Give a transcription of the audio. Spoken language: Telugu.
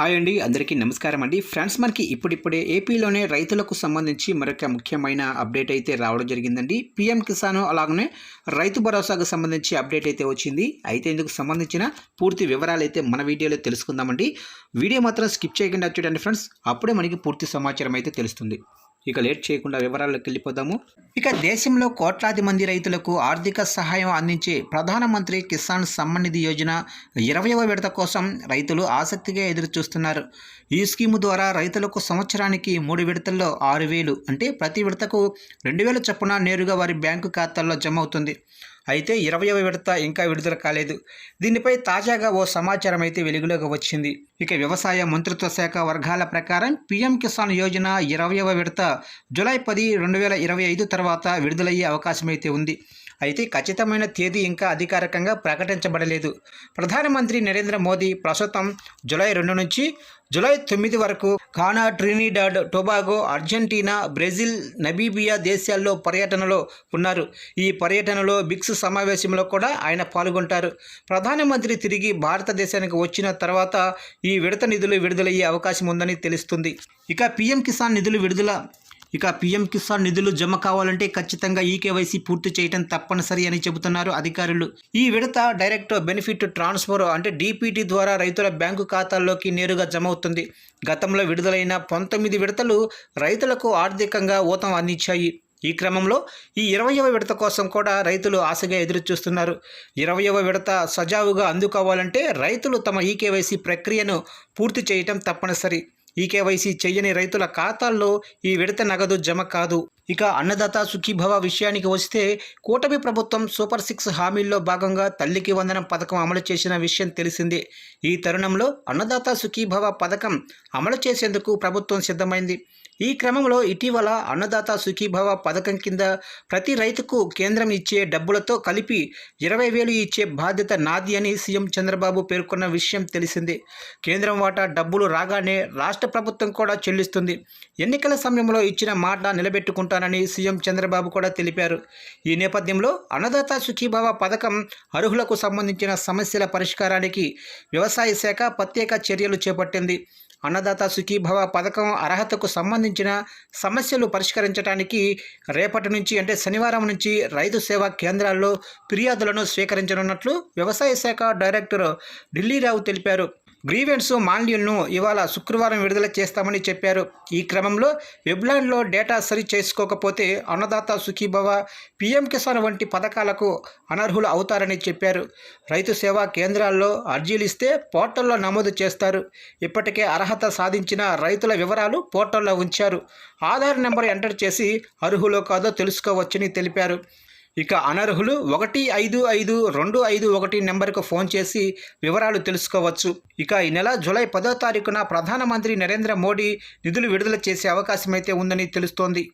హాయ్ అండి అందరికీ నమస్కారం అండి. ఫ్రెండ్స్ మనకి ఇప్పుడిప్పుడే ఏపీలోనే రైతులకు సంబంధించి మరొక ముఖ్యమైన అప్డేట్ అయితే రావడం జరిగిందండి. పీఎం కిసాన్ అలాగనే రైతు భరోసాకు సంబంధించి అప్డేట్ అయితే వచ్చింది. అయితే ఇందుకు సంబంధించిన పూర్తి వివరాలు అయితే మన వీడియోలో తెలుసుకుందామండి. వీడియో మాత్రం స్కిప్ చేయకుండా చూడండి ఫ్రెండ్స్. అప్పుడే మనకి పూర్తి సమాచారం అయితే తెలుస్తుంది. ఇక లేట్ చేయకుండా వివరాల్లోకి వెళ్ళిపోదాము. ఇక దేశంలో కోట్లాది మంది రైతులకు ఆర్థిక సహాయం అందించే ప్రధానమంత్రి కిసాన్ సమ్మాన్ నిధి యోజన ఇరవయవ విడత కోసం రైతులు ఆసక్తిగా ఎదురుచూస్తున్నారు. ఈ స్కీము ద్వారా రైతులకు సంవత్సరానికి మూడు విడతల్లో ఆరు వేలు అంటే ప్రతి విడతకు రెండు వేల చొప్పున నేరుగా వారి బ్యాంకు ఖాతాల్లో జమ అవుతుంది. అయితే ఇరవయవ విడత ఇంకా విడుదల కాలేదు. దీనిపై తాజాగా ఓ సమాచారం అయితే వెలుగులోకి వచ్చింది. ఇక వ్యవసాయ మంత్రిత్వ శాఖ వర్గాల ప్రకారం పీఎం కిసాన్ యోజన ఇరవయవ విడత జూలై పది రెండు వేల ఇరవై ఐదు తర్వాత విడుదలయ్యే అవకాశం అయితే ఉంది. అయితే ఖచ్చితమైన తేదీ ఇంకా అధికారికంగా ప్రకటించబడలేదు. ప్రధానమంత్రి నరేంద్ర మోదీ ప్రస్తుతం జూలై రెండు నుంచి జులై తొమ్మిది వరకు Ghana Trinidad Tobago Argentina Brazil Namibia దేశాల్లో పర్యటనలో ఉన్నారు. ఈ పర్యటనలో బిక్స్ సమావేశంలో కూడా ఆయన పాల్గొంటారు. ప్రధానమంత్రి తిరిగి భారతదేశానికి వచ్చిన తర్వాత ఈ విడత నిధులు విడుదలయ్యే అవకాశం ఉందని తెలుస్తుంది. ఇక పీఎం కిసాన్ నిధులు విడుదల ఇక పీఎం కిసాన్ నిధులు జమ కావాలంటే ఖచ్చితంగా ఈ కేవైసీ పూర్తి చేయడం తప్పనిసరి అని చెబుతున్నారు అధికారులు. ఈ విడత డైరెక్ట్ బెనిఫిట్ ట్రాన్స్ఫర్ అంటే డీపీటీ ద్వారా రైతుల బ్యాంకు ఖాతాల్లోకి నేరుగా జమ అవుతుంది. గతంలో విడుదలైన పంతొమ్మిది విడతలు రైతులకు ఆర్థికంగా ఊతం అందించాయి. ఈ క్రమంలో ఈ ఇరవయవ విడత కోసం కూడా రైతులు ఆశగా ఎదురుచూస్తున్నారు. ఇరవయవ విడత సజావుగా అందుకోవాలంటే రైతులు తమ ఈకేవైసీ ప్రక్రియను పూర్తి చేయటం తప్పనిసరి. ఈకేవైసీ చెయ్యని రైతుల ఖాతాల్లో ఈ విడత నగదు జమ కాదు. ఇక అన్నదాత సుఖీభవ విషయానికి వస్తే కూటమి ప్రభుత్వం సూపర్ సిక్స్ హామీల్లో భాగంగా తల్లికి వందనం పథకం అమలు చేసిన విషయం తెలిసిందే. ఈ తరుణంలో అన్నదాత సుఖీభవ పథకం అమలు చేసేందుకు ప్రభుత్వం సిద్ధమైంది. ఈ క్రమంలో ఇటీవల అన్నదాత సుఖీభవ పథకం కింద ప్రతి రైతుకు కేంద్రం ఇచ్చే డబ్బులతో కలిపి ఇరవై వేలు ఇచ్చే బాధ్యత నాది అని సీఎం చంద్రబాబు పేర్కొన్న విషయం తెలిసిందే. కేంద్రం వాటా డబ్బులు రాగానే రాష్ట్ర రాష్ట్ర ప్రభుత్వం కూడా చెల్లిస్తుంది. ఎన్నికల సమయంలో ఇచ్చిన మాట నిలబెట్టుకుంటానని సీఎం చంద్రబాబు కూడా తెలిపారు. ఈ నేపథ్యంలో అన్నదాత సుఖీభవ పథకం అర్హులకు సంబంధించిన సమస్యల పరిష్కారానికి వ్యవసాయ శాఖ ప్రత్యేక చర్యలు చేపట్టింది. అన్నదాత సుఖీభవ పథకం అర్హతకు సంబంధించిన సమస్యలు పరిష్కరించడానికి రేపటి నుంచి అంటే శనివారం నుంచి రైతు సేవా కేంద్రాల్లో ఫిర్యాదులను స్వీకరించనున్నట్లు వ్యవసాయ శాఖ డైరెక్టర్ ఢిల్లీరావు తెలిపారు. గ్రీవెన్స్ మాన్యుల్ను ఇవాళ శుక్రవారం విడుదల చేస్తామని చెప్పారు. ఈ క్రమంలో వెబ్లాండ్లో డేటా సరి చేసుకోకపోతే అన్నదాత సుఖీభవ పీఎం కిసాన్ వంటి పథకాలకు అనర్హులు అవుతారని చెప్పారు. రైతు సేవా కేంద్రాల్లో అర్జీలు ఇస్తే పోర్టల్లో నమోదు చేస్తారు. ఇప్పటికే అర్హత సాధించిన రైతుల వివరాలు పోర్టల్లో ఉంచారు. ఆధార్ నెంబర్ ఎంటర్ చేసి అర్హులో కాదో తెలుసుకోవచ్చని తెలిపారు. ఇక అనర్హులు ఒకటి ఐదు ఐదు రెండు ఐదు ఒకటి నెంబర్కు ఫోన్ చేసి వివరాలు తెలుసుకోవచ్చు. ఇక ఈ నెల జూలై పదో తారీఖున ప్రధానమంత్రి నరేంద్ర మోడీ నిధులు విడుదల చేసే అవకాశమైతే ఉందని తెలుస్తోంది.